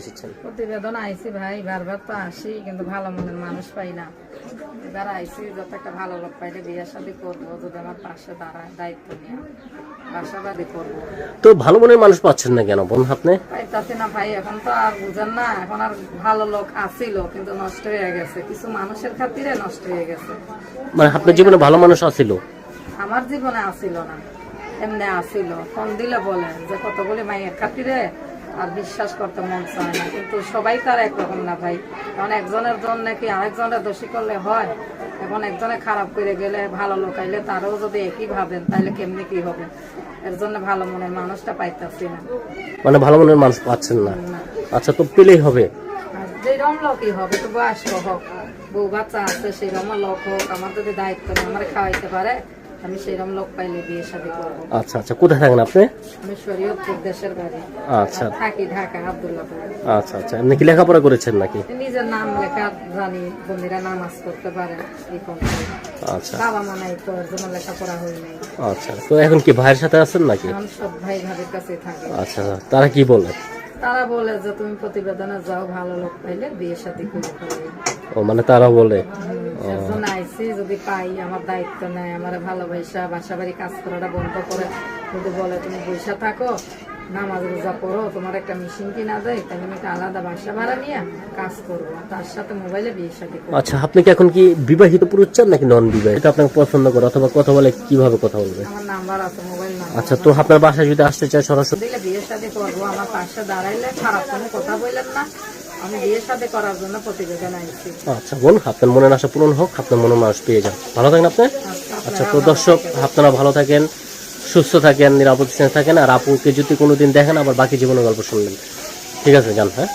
এসেছেন প্রতিবেদন আইসি ভাই বারবার তো আসি কিন্তু ভালো মনের মানুষ পাই না। এবার আইসি যত একটা ভালো লোক পাইলে বিয়ে শাদি করব যদি আমার পাশে দাঁড়ায় দায়িত্ব নিয়ে করব। তো ভালো মনের মানুষ পাচ্ছেন না কেন বোন আপনি? পাইতাছি না ভাই এখন তো আর বুঝেন না এখন আর ভালো লোক আসিল কিন্তু নষ্ট হয়ে গেছে। কিছু মানুষের খাতিরে নষ্ট হয়ে গেছে। মানে আপনার জীবনে ভালো মানুষ আছিল? আমার জীবনে আসিল না এমনি আসিল ফোন দিলে বলে যে কতগুলি মাইয়ের খাতিরে আর বিশ্বাস করতে মন চায় না। কিন্তু সবাই তার একরকম না ভাই। কারণ একজনের জন্য কি আরেকজনের দোষী করলে হয়। এখন একজনে খারাপ করে গেলে ভালো লোক আইলে তারও যদি একই ভাবেন তাহলে কেমনি কি হবে? এর জন্য ভালো মনের মানুষটা পাইতাছি না। মানে ভালো মনের মানুষ পাচ্ছেন না। আচ্ছা তো পেলেই হবে। যেরকম লোকই হবে তো বয়স্ক হোক বউ বাচ্চা আছে সেরকম লোক হোক আমার যদি দায়িত্ব আমার খাওয়াইতে পারে? আমি সেরকম লোক পাইলে বিয়ে শাদী করব। আচ্ছা আচ্ছা কোথায় থাকেন আপনি? আমি শরীয়তপুর দেশের বাড়ি। আচ্ছা। থাকি ঢাকা আবদুল্লাপুর। আচ্ছা আচ্ছা এমনি কি লেখাপড়া করেছেন নাকি? নিজের নাম লেখা জানি বন্ধুরা নামাজ করতে পারে এই কোন আচ্ছা। বাবা মা নাই তো জন্য লেখাপড়া নাই। আচ্ছা তো এখন কি ভাইয়ের সাথে আছেন নাকি? সব ভাই ভাবির কাছে থাকে। আচ্ছা তারা কি বলে? তারা বলে যে তুমি প্রতিবেদনে যাও ভালো লোক পাইলে বিয়ে শাদী করে ও মানে তারা বলে? এর আইসি যদি পাই আমার দায়িত্ব নেয় আমার ভালোবাসা বাসা বাড়ি কাজ করাটা বন্ধ করে যদি বলে তুমি বৈশা থাকো নামাজ রোজা পড়ো তোমার একটা মেশিন কিনা দেয় তাহলে আমি একটা আলাদা বাসা ভাড়া নিয়ে কাজ করব। তার সাথে মোবাইলে বিয়ে সাথে আচ্ছা আপনি কি এখন কি বিবাহিত পুরুষ চান নাকি নন বিবাহিত এটা আপনাকে পছন্দ করে অথবা কথা বলে কীভাবে কথা বলবে? আমার নাম্বার আছে মোবাইল নাম্বার আচ্ছা তো আপনার বাসায় যদি আসতে চায় সরাসরি? বিয়ে শাদী করব আমার পাশে দাঁড়াইলে খারাপ কোনো কথা বললেন না। আমি বিয়ে শাদী করার জন্য প্রতিবেদন আইছি। আচ্ছা বোন আপনার মনের আশা পূরণ হোক আপনার মনের মানুষ পেয়ে যান। ভালো থাকেন আপনি? আচ্ছা তো দর্শক আপনারা ভালো থাকেন সুস্থ থাকেন নিরাপদ থাকেন আর আপুকে যদি কোনোদিন দেখেন আবার বাকি জীবনের গল্প শুনবেন ঠিক আছে যান হ্যাঁ?